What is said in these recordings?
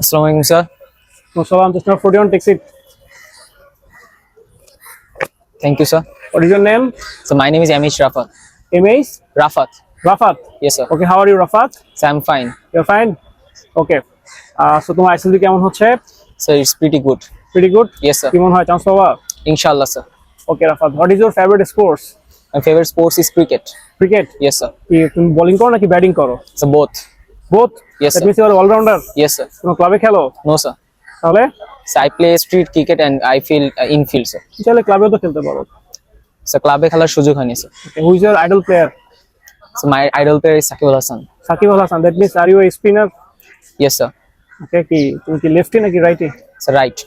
Assalamu alaikum, sir. Salam, just now 41 takes it. Thank you, sir. What is your name? So my name is Amish Rafat. Image? Rafat. Rafat. Yes, sir. Okay, how are you, Rafat? So I'm fine. You're fine? Okay. Uh, so তোমার আইসিএলবি কেমন হচ্ছে? So it's pretty good. Pretty good? Yes, sir. কি মনে হয় chance পাবা? Inshallah, sir. Okay, Rafat. What is your favorite sports? My favorite sports is cricket. Cricket? Yes, sir. তুমি bowling করো নাকি ব্যাটিং করো? So both. Both? Yes, That sir. means you are all-rounder? Yes, sir. কোনো ক্লাবে খেলো? No, sir. তাহলে So I play street cricket and I feel uh, infield, sir. চাইলে ক্লাবেও তো খেলতে পারো। So ক্লাবে খেলার সুযোগ হয়নি. Okay, who is your idol player? So my idol player is Sakib Al Hasan. Shakib Al Hasan. That means are you a spinner? Yes, sir. Okay, কি তুমি কি লেফটি নাকি রাইটি? So right.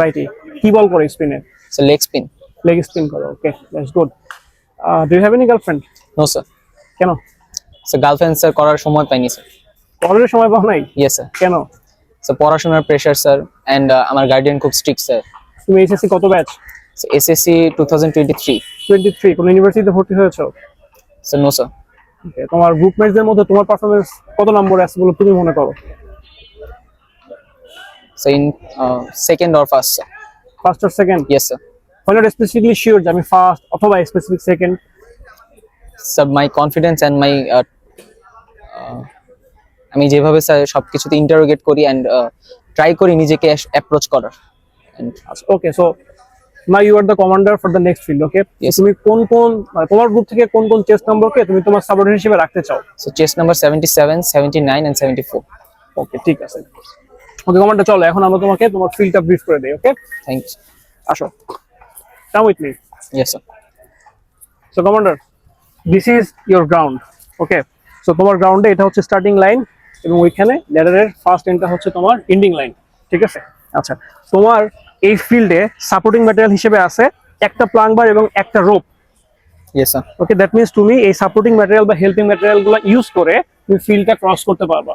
রাইটি। কি বল করো স্পিনে? So leg spin. Leg spin করো। Okay, that's good. Do you have any girlfriend? No, sir. কেন? So girlfriend sir করার সময় পাইনি, স্যার. অলরেডি সময় পাও নাই? Yes, sir. কেন? So পড়াশোনার প্রেশার, স্যার, uh, আমার গার্ডিয়ান খুব স্ট্রিক্ট, স্যার. তুমি এইচএসসি কত ব্যাচ? SSC 2023. 23 কোন ইউনিভার্সিটিতে ভর্তি হয়েছো? No, sir. Okay, তোমার গ্রুপমেটসদের মধ্যে তোমার পারফরম্যান্স কত নম্বরে আছে বলে তুমি মনে করো? In uh, second or first, sir. First or second? Sir. Why not specifically sure যে আমি ফার্স্ট অথবা specific second? sir my confidence uh, uh, আমি যেভাবে স্যার সবকিছুতে ইন্টারোগেট করি অ্যান্ড ট্রাই করি নিজেকে অ্যাপ্রোচ করার। Okay so now you are the commander for the next field okay. তুমি কোন কোন মানে তোমার গ্রুপ থেকে কোন কোন চেস নম্বরকে তুমি তোমার সাবঅর্ডিনেট হিসেবে রাখতে চাও? So chest number 77 79 and 74 okay ঠিক আছে। ওকে কমান্ডার চলো এখন আমরা তোমাকে তোমার ফিল্ডটা ব্রিফ করে দেই ওকে thanks আসো। Come with me yes sir so commander this is your ground okay so তোমার গ্রাউন্ডে এটা হচ্ছে স্টার্টিং লাইন এবং ওইখানে ল্যাডারের ফার্স্ট এন্ডটা হচ্ছে তোমার এন্ডিং লাইন ঠিক আছে? আচ্ছা তোমার এই ফিল্ডে সাপোর্টিং ম্যাটেরিয়াল হিসেবে আছে একটা প্লাংবার এবং একটা রোপ ওকে দ্যাট মিনস তুমি এই সাপোর্টিং ম্যাটেরিয়াল বা হেল্পিং ম্যাটেরিয়ালগুলো ইউজ করে তুমি ফিল্ডটা ক্রস করতে পারবা।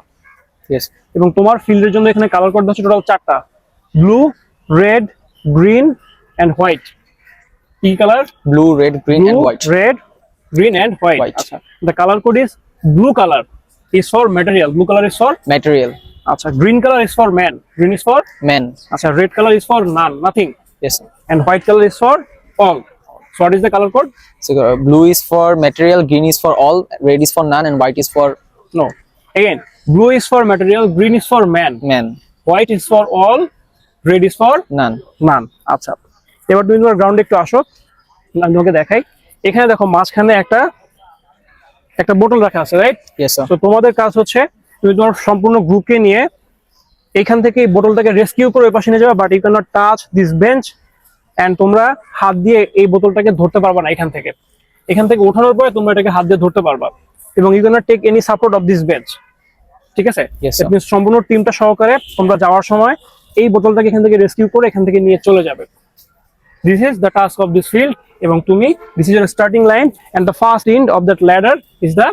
Yes. এবং তোমার ফিল্ডের জন্য এখানে কালার কোড হচ্ছে টোটাল চারটা। Blue red green and white কি colour blue red green and white red green green, white. Acha. The color code is blue color is for material. Blue color is for material acha. Green color is for man. Green is for men acha. Red color is for none, nothing. yes sir And white color is for all. So what is the color code? so uh, blue is for material green is for all red is for none and white is for No. Again, blue is for material. Green is for man. men White is for all. Red is for none none. আচ্ছা এবার তুমি তোমার গ্রাউন্ডে একটু আসো আমি তোমাকে দেখাই এখানে দেখো মাঝখানে একটা একটা বোতল রাখা আছে রাইট তো তোমাদের কাজ হচ্ছে তুমি তোমার সম্পূর্ণ গ্রুপকে নিয়ে এখান থেকে এই বোতলটাকে রেস্কিউ করে ওই পাশে নিয়ে যাবে but you can not touch this bench and তোমরা হাত দিয়ে এই বোতলটাকে ধরতে পারবা না এখান থেকে। এখান থেকে ওঠানোর পরে তোমরা এটাকে হাত দিয়ে ধরতে পারবা এবং you can not take any support of this bench ঠিক আছে? সম্পূর্ণ টিমটা সহকারে তোমরা যাওয়ার সময় এই বোতলটাকে এখান থেকে রেস্কিউ করে এখান থেকে নিয়ে চলে যাবে। This is the task of this field এবং তুমি this is starting line and the first end of that ladder is the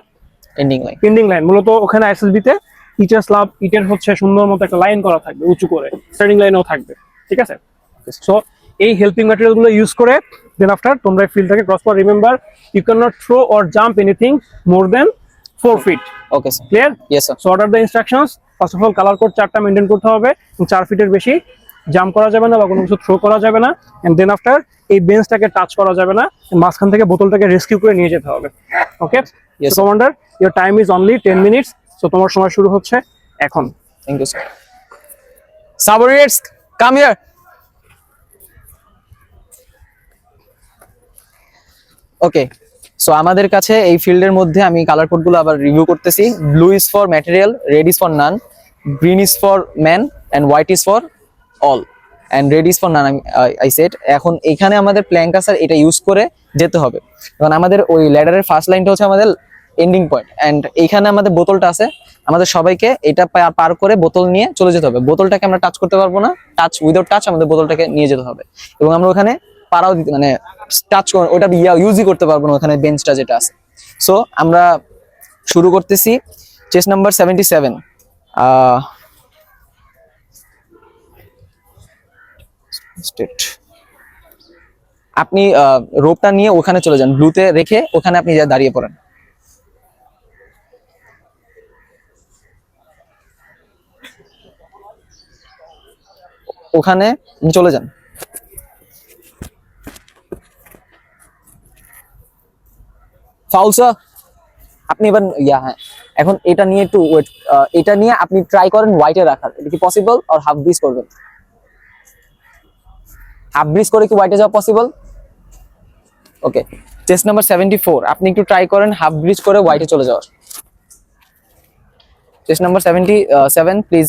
ending line ending line মূলত ওখানে আইএসএসবি তে ইটের স্ল্যাব ইটের হচ্ছে সুন্দর মতো একটা লাইন করা থাকবে উঁচু করে। স্টার্টিং লাইনও থাকবে। ঠিক আছে? সো এই হেল্পিং ম্যাটেরিয়ালগুলো ইউজ করে দেন আফটার তোমরা এই ফিল্ডটাকে ক্রস কর remember you can not throw or jump anything more than four feet okay sir. Clear yes sir. So order the instructions first of all colour code চারটা maintain করতে হবে চার ফিটের বেশি জাম্প করা যাবে না বা কোনো কিছু থ্রো করা যাবে না অ্যান্ড দেন আফটার এই বেঞ্চটাকে টাচ করা যাবে না মাঝখান থেকে বোতলটাকে রেস্কিউ করে নিয়ে যেতে হবে। Okay. Commander your time is only ten minutes so তোমার সময় শুরু হচ্ছে এখন। Thank you sir subordinates come here. Okay so আমাদের কাছে এই ফিল্ডের মধ্যে আমি কালার কোডগুলো আবার রিভিউ করতেছি। Blue is for material red is for none green is for man and white is for all and red is for none I set এখন এখানে আমাদের প্ল্যাঙ্ক আসার এটা ইউজ করে যেতে হবে। কারণ আমাদের ওই ল্যাডারের ফার্স্ট লাইনটা হচ্ছে আমাদের এন্ডিং পয়েন্ট অ্যান্ড এইখানে আমাদের বোতলটা আছে। আমাদের সবাইকে এটা পার করে বোতল নিয়ে চলে যেতে হবে। বোতলটাকে আমরা টাচ করতে পারব না। টাচ উইদাউট টাচ আমাদের বোতলটাকে নিয়ে যেতে হবে। এবং আমরা ওখানে পাড়াও দিতে মানে টাচ ওটা ইয়া ইউজই করতে পারব না ওখানে বেঞ্চটা যেটা আছে। সো আমরা শুরু করতেছি। Chest number seventy seven state আপনি রোপটা নিয়ে ওখানে চলে যান ব্লুতে রেখে ওখানে আপনি দাঁড়িয়ে পড়েন। ওখানে চলে যান। ফাউলসা আপনি এবার, ইয়া হ্যাঁ। এখন এটা নিয়ে একটু ওয়েট এটা নিয়ে আপনি ট্রাই করেন হোয়াইটে রাখার। এটা কি পসিবল আর হাফ বিস করবেন? হাফ ব্রিজ করে কি হোয়াইটে যাওয়া possible okay test number seventy four আপনি একটু ট্রাই করেন হাফ ব্রিজ করে হোয়াইটে চলে যাওয়ার। Test number seventy seven please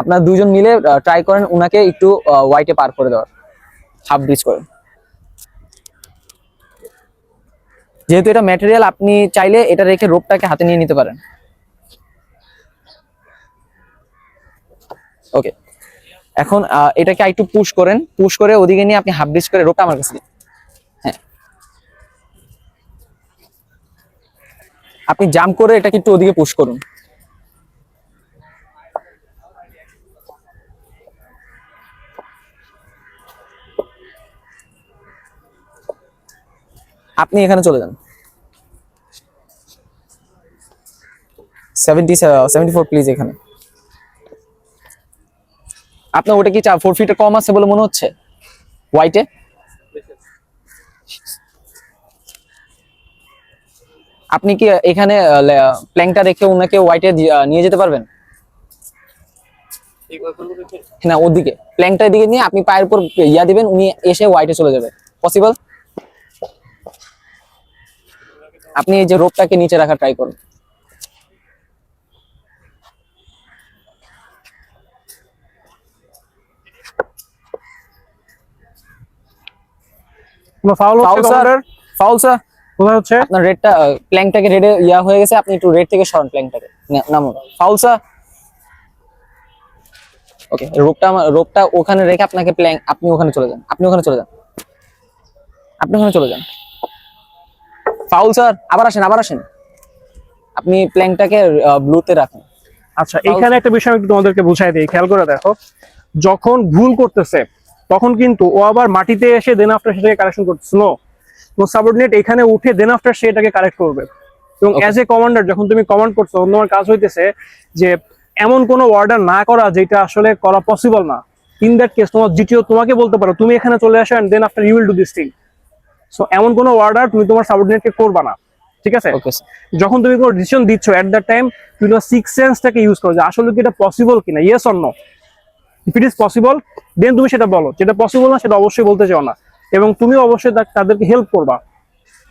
আপনার দুজন মিলে ট্রাই করেন ওনাকে একটু হোয়াইটে পার করে দেওয়ার। হাফ ব্রিজ করে যেহেতু এটা ম্যাটেরিয়াল আপনি চাইলে এটা রেখে রোপটাকে হাতে নিয়ে নিতে পারেন। ওকে এখন এটাকে একটু পুশ করেন। পুশ করে ওদিকে নিয়ে আপনি হাফ ব্রিজ করে রোপটা আমার কাছে হ্যাঁ। আপনি জাম্প করে এটাকে একটু ওদিকে পুশ করুন। আপনি এখানে চলে যান। সেভেন্টি সেভেন্টি ফোর প্লিজ এখানে। আপনার ওটা কি চা ফোর ফিটের কম আছে বলে মনে হচ্ছে? হোয়াইটে আপনি কি এখানে প্ল্যাংটা রেখে ওনাকে হোয়াইটে নিয়ে যেতে পারবেন? না, ওদিকে। প্ল্যাংটা দিকে নিয়ে আপনি পায়ের উপর ইয়া দিবেন, উনি এসে হোয়াইটে চলে যাবে। পসিবল আপনি এই যে রোপটাকে নিচে রাখার ট্রাই করুন। ফাউল ফাউল হচ্ছে স্যার ফাউল স্যার কোথায় হচ্ছে? আপনার রেডটা প্ল্যাংটাকে রেডে ইয়া হয়ে গেছে আপনি একটু রেড থেকে সরান প্ল্যাংটাকে নামুন। ফাউল স্যার ওকে রোপটা আমার রোপটা ওখানে রেখে আপনাকে প্ল্যাং আপনি ওখানে চলে যান আপনি ওখানে চলে যান। আপনি ওখানে চলে যান। ফাউল স্যার আবার আসেন আবার আসেন। আপনি প্ল্যাংটাকে ব্লুতে রাখেন। আচ্ছা এখানে একটা বিষয় আমি তোমাদেরকে বুঝাই দিই খেয়াল করে দেখো। যখন ভুল করতেছে তখন কিন্তু ও আবার মাটিতে এসে দেন আফটার সেটাকে কারেকশন করতেছে নো সাবঅর্ডিনেট এখানে উঠে দেন আফটার সেটাকে কারেক্ট করবে। এবং. অ্যাজ এ কমান্ডার যখন তুমি কমান্ড করছ তখন তোমার কাজ হইতেছে যে এমন কোনো অর্ডার না করা যেটা আসলে করা পসিবল না। ইন দ্যাট কেস তোমার জিটিও তোমাকে বলতে পারো তুমি এখানে চলে আসো and then after you will do this thing so এমন কোনো অর্ডার তুমি তোমার সাবঅর্ডিনেটকে করবা না। ঠিক আছে? যখন তুমি কোনো ডিসিশন দিচ্ছ এট দ্যাট টাইম তুমি তোমার সিক্স সেন্সটাকে ইউজ করো যে আসলে কি এটা পসিবল কিনা yes or no if it is possible then তুমি সেটা বলো। যেটা পসিবল না সেটা অবশ্যই বলতে চাও না। এবং তুমি অবশ্যই তাদেরকে হেল্প করবা।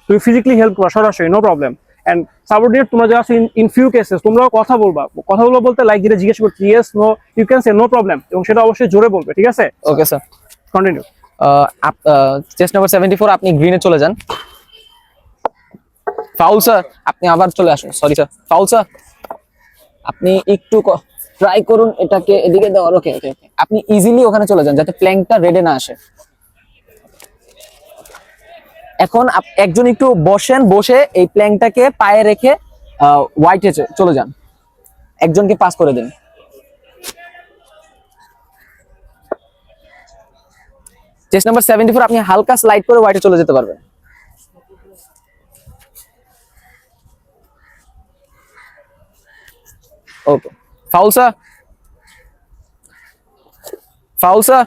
তুমি ফিজিক্যালি হেল্প করবা সরাসরি নো প্রবলেম অ্যান্ড সাবঅর্ডিনেট তোমরা যা ইন ফিউ কেসেস তোমরাও কথা বলবা। কথা বলব বলতে লাইক যেটা জিজ্ঞেস করছি yes no you can say no problem এবং সেটা অবশ্যই জোরে বলবে ঠিক আছে? Okay sir continue chest number seventy four আপনি গ্রিনে চলে যান। ফাউল স্যার আপনি আবার চলে আসুন। সরি স্যার ফাউল স্যার আপনি একটু ট্রাই করুন, এটাকে এদিকে দেওয়ার ওকে ওকে আপনি ইজিলি ওখানে চলে যান, যাতে প্ল্যাঙ্কটা রেডে না আসে। এখন একজন একটু বসেন, বসে এই প্ল্যাঙ্কটাকে পায়ে রেখে হোয়াইটে চলে যান। একজনকে পাস করে দিন। চেস্ট নাম্বার সেভেন্টি ফোর আপনি হালকা স্লাইড করে হোয়াইটে চলে যেতে পারবেন। ওকে ফাউলসা ফাউলসা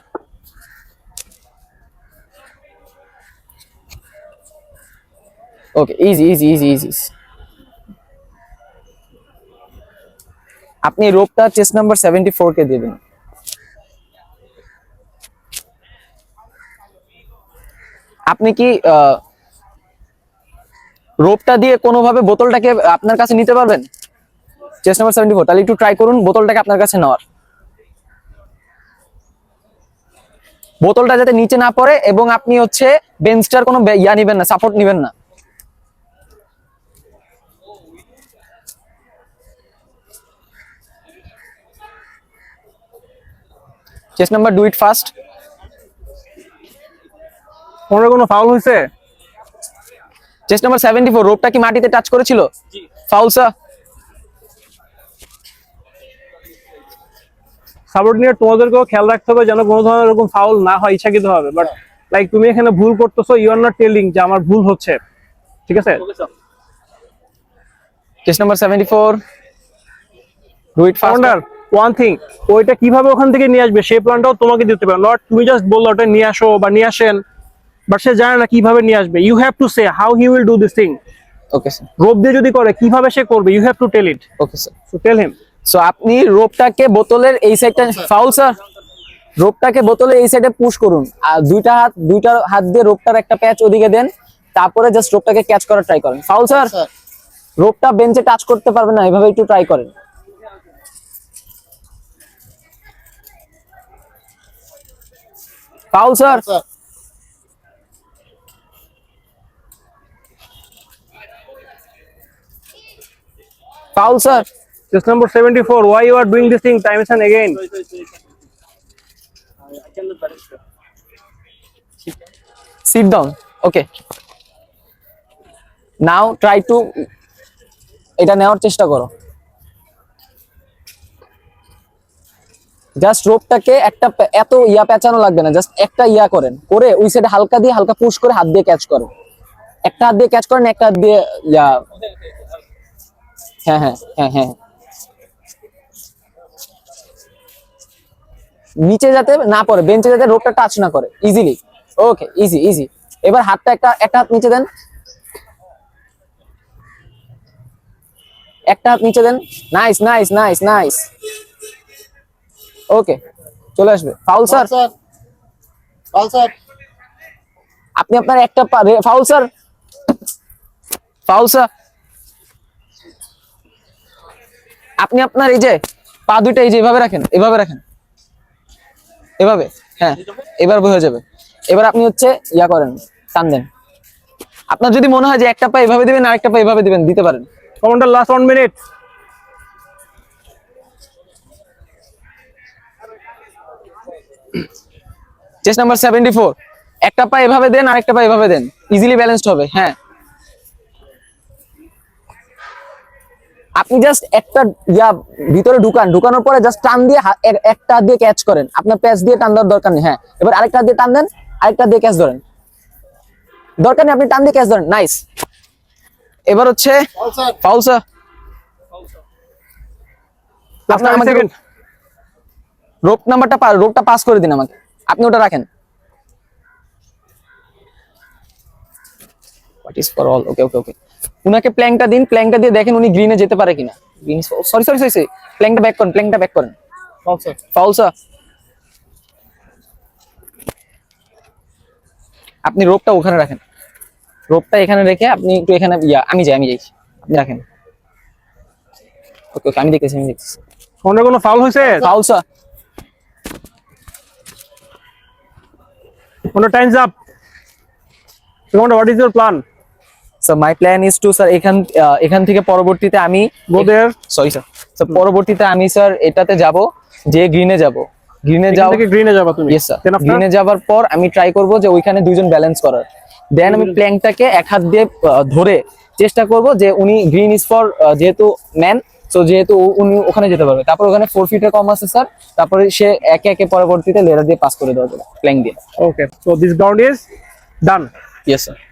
okay easy easy easy easy আপনি রোপটা চেস্ট নাম্বার সেভেন্টি ফোর কে দিয়ে দিন। আপনি কি রোপটা দিয়ে কোনোভাবে বোতলটাকে আপনার কাছে নিতে পারবেন? চেস্ট নাম্বার সেভেন্টি ফোর তাহলে একটু ট্রাই করুন বোতলটাকে আপনার কাছে নেওয়ার। বোতলটা যাতে নিচে না পড়ে এবং আপনি হচ্ছে বেঞ্চটার কোনো ইয়া নিবেন না সাপোর্ট নিবেন না। Chest number do it fast তোমার কোনো ফাউল হয়েছে চেস্ট নাম্বার সেভেন্টি ফোর রোপটা কি মাটিতে টাচ করেছিল? ফাউলসা সাবঅর্ডিনেট তোমাদেরকেও খেয়াল রাখতে হবে যেন কোনো ধরনের এরকম ফাউল না হয় ইচ্ছাকৃত হবে বাট লাইক তুমি এখানে ভুল করতেছো ইউ আর নট টেলিং যে আমার ভুল হচ্ছে। ঠিক আছে? Number do it fast commander one thing ওইটা কীভাবে ওখান থেকে নিয়ে আসবে? সেই প্ল্যানটাও তোমাকে দিতে পারে। নট তুমি জাস্ট বলল ওটা নিয়ে আসো বা নিয়ে আসেন বাট সে জানে না কীভাবে নিয়ে আসবে। You have to say how he will do this thing okay sir rope দিয়ে যদি করে কীভাবে সে করবে? You have to tell it okay sir so tell him so আপনি রোপটাকে বোতলের এই সাইডটা ফাউল স্যার রোপটাকে বোতলের এই সাইডে পুশ করুন। আর দুইটা হাত দুইটা হাত দিয়ে রোপটার একটা প্যাচ ওদিকে দেন। তারপরে জাস্ট রোপটাকে ক্যাচ করার ট্রাই করেন। ফাউল স্যার রোপটা বেঞ্চে টাচ করতে পারবে না এভাবে একটু ট্রাই করেন। Foul sir foul sir Just number 74. Why you are doing this thing time and again? sit down. Okay. Now try to এটা নেওয়ার চেষ্টা করো। জাস্ট রোপটাকে একটা এত ইয়া পেঁচানো লাগবে না জাস্ট একটা ইয়া করেন। করে ওই সাইডে হালকা দিয়ে হালকা পুশ করে হাত দিয়ে ক্যাচ করেন একটা হাত দিয়ে ক্যাচ করেন, একটা হাত দিয়ে হ্যাঁ হ্যাঁ হ্যাঁ হ্যাঁ। নিচে যাতে না পড়ে বেঞ্চে যাতে রোপটা টাচ না করে ইজিলি ওকে ইজি ইজি এবার হাতটা একটা একটা হাত নিচে দেন। একটা হাত নিচে দেন। Nice nice nice nice okay চলে আসবে। Foul sir All set. আপনি আপনার একটা ফাউল স্যার ফাউল স্যার আপনি আপনার এই যে পা দুইটা এই যে এভাবে রাখেন এভাবে রাখেন। এভাবে হ্যাঁ এবার হয়ে যাবে। এবার আপনি হচ্ছে ইয়া করেন টান দেন। আপনার যদি মনে হয় যে একটা পা এভাবে দিবেন আর একটা পা এভাবে দিবেন দিতে পারেন। Commander, last one minute chest number seventy four একটা পা এভাবে দেন আর একটা পা এভাবে দেন। ইজিলি ব্যালেন্সড হবে হ্যাঁ। আপনি জাস্ট একটা ইয়া ভিতরে ঢুকান ঢুকানোর পরে জাস্ট টান দিয়ে একটা দিয়ে ক্যাচ করেন। আপনার প্যাচ দিয়ে টান দেওয়ার দরকার নেই হ্যাঁ। এবার আরেকটা দিয়ে টান দেন আরেকটা দিয়ে ক্যাচ ধরেন। দরকার নেই আপনি টান দিয়ে ক্যাচ ধরেন নাইস এবার হচ্ছে. ফাউল স্যার আপনার আমাকে রোপ নাম্বারটা রোপটা পাস করে দিন আমাকে। আপনি ওটা রাখেন। What is for all okay okay okay উনাকে প্ল্যাংটা দিন প্ল্যাংটা দিয়ে দেখেন উনি গ্রিনে যেতে পারে কিনা গ্রিন সরি সরি সরি প্ল্যাংটা ব্যাক করেন প্ল্যাংটা ব্যাক করেন set. আপনি রোপটা ওখানে রাখেন রোপটা এখানে রেখে আপনি একটু এখানে ইয়া আমি যাই আমি যাই আপনি রাখেন ওকে ওকে আমি দেখতেছি আমি দেখতেছি Commander, কোনো ফাউল হয়েছে? Foul sir Commander, time's up. Commander, what is your plan? So my plan is to sir এখান এখান থেকে পরবর্তীতে আমি Go সরি স্যার স্যার পরবর্তীতে আমি স্যার এটাতে যাব যে গ্রিনে যাব। গ্রিনে যাও green যাবা তুমি। ইয়েস স্যার গ্রিনে যাওয়ার পর আমি ট্রাই করব যে ওইখানে দুইজন ব্যালেন্স করার। দেন আমি প্ল্যাংটাকে এক হাত দিয়ে ধরে চেষ্টা করব যে উনি গ্রিন ইজ ফর যেহেতু ম্যান সো যেহেতু উনি ওখানে যেতে পারবে। তারপর ওখানে ফোর ফিটের কম আছে স্যার তারপরে সে একে একে পরবর্তীতে লেয়ার দিয়ে পাস করে দেওয়া যাবে প্ল্যাং দিয়ে। Okay So this ground is done. Yes sir